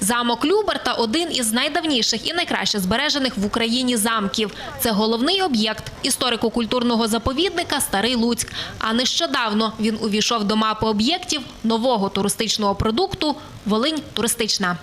Замок Люберта – один із найдавніших і найкраще збережених в Україні замків. Це головний об'єкт історико-культурного заповідника Старий Луцьк. А нещодавно він увійшов до мапи об'єктів нового туристичного продукту «Волинь туристична».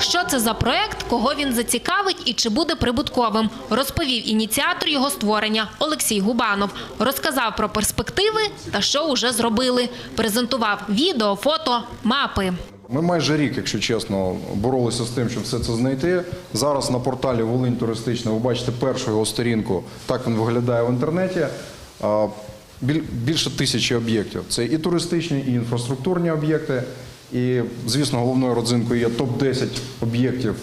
Що це за проект, кого він зацікавить і чи буде прибутковим, розповів ініціатор його створення Олексій Губанов. Розказав про перспективи та що уже зробили. Презентував відео, фото, мапи. Ми майже рік, якщо чесно, боролися з тим, щоб все це знайти. Зараз на порталі Волинь туристична ви бачите першу його сторінку. Так він виглядає в інтернеті. Біль- Більше тисячі об'єктів. Це і туристичні, і інфраструктурні об'єкти. І, звісно, головною родзинкою є топ-10 об'єктів.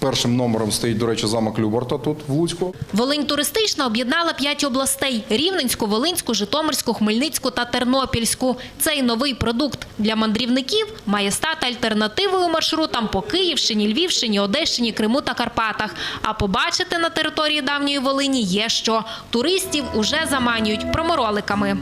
Першим номером стоїть, до речі, замок Любарта тут в Луцьку. Волинь туристична об'єднала п'ять областей: Рівненську, Волинську, Житомирську, Хмельницьку та Тернопільську. Цей новий продукт для мандрівників має стати альтернативою маршрутам по Київщині, Львівщині, Одещині, Криму та Карпатах. А побачити на території давньої Волині є що. Туристів уже заманюють промороликами.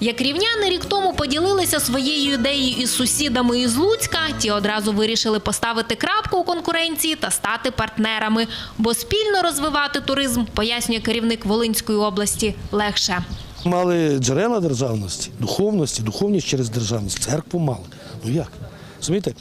Як рівняни рік тому поділилися своєю ідеєю із сусідами із Луцька, ті одразу вирішили поставити крапку у конкуренції та стати партнерами, бо спільно розвивати туризм, пояснює керівник Волинської області, легше. Мали джерела державності, духовності, духовність через державність, церкву мали. Ну як? Розумієте?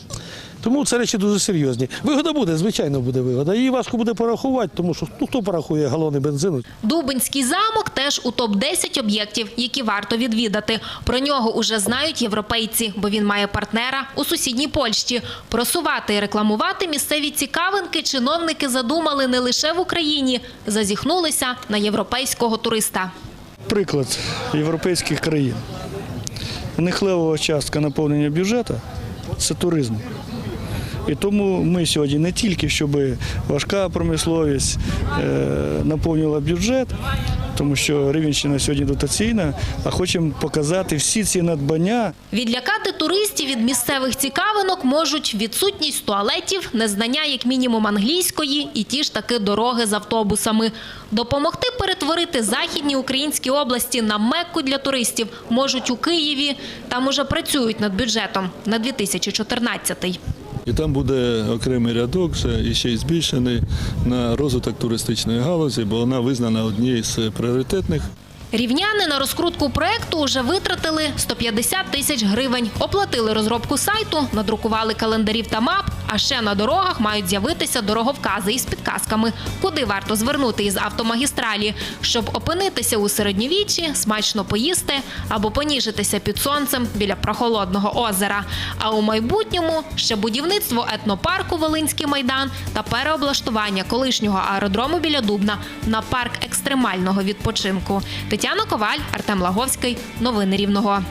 Тому це речі дуже серйозні. Вигода буде, звичайно, буде вигода. Її важко буде порахувати, тому що ну, хто порахує галони бензину. Дубинський замок теж у топ-10 об'єктів, які варто відвідати. Про нього уже знають європейці, бо він має партнера у сусідній Польщі. Просувати і рекламувати місцеві цікавинки чиновники задумали не лише в Україні, зазіхнулися на європейського туриста. приклад європейських країн. У них левова частка наповнення бюджету це туризм. І тому ми сьогодні не тільки, щоб важка промисловість е, наповнювала бюджет, тому що Рівенщина сьогодні дотаційна, а хочемо показати всі ці надбання Відлякати туристів від місцевих цікавинок можуть відсутність туалетів, незнання як мінімум англійської і ті ж таки дороги з автобусами. Допомогти перетворити західні українські області на мекку для туристів можуть у Києві. Там уже працюють над бюджетом на 2014 І там буде окремий рядок, ще ще й збільшений на розвиток туристичної галузі, бо вона визнана однією з пріоритетних. Рівняни на розкрутку проекту вже витратили 150 тисяч гривень, оплатили розробку сайту, надрукували календарів та мап. А ще на дорогах мають з'явитися дороговкази із підказками, куди варто звернути із автомагістралі, щоб опинитися у середньовіччі, смачно поїсти або поніжитися під сонцем біля прохолодного озера. А у майбутньому ще будівництво етнопарку Волинський майдан та переоблаштування колишнього аеродрому біля Дубна на парк екстремального відпочинку. Тетяна Коваль, Артем Лаговський. Новини Рівного.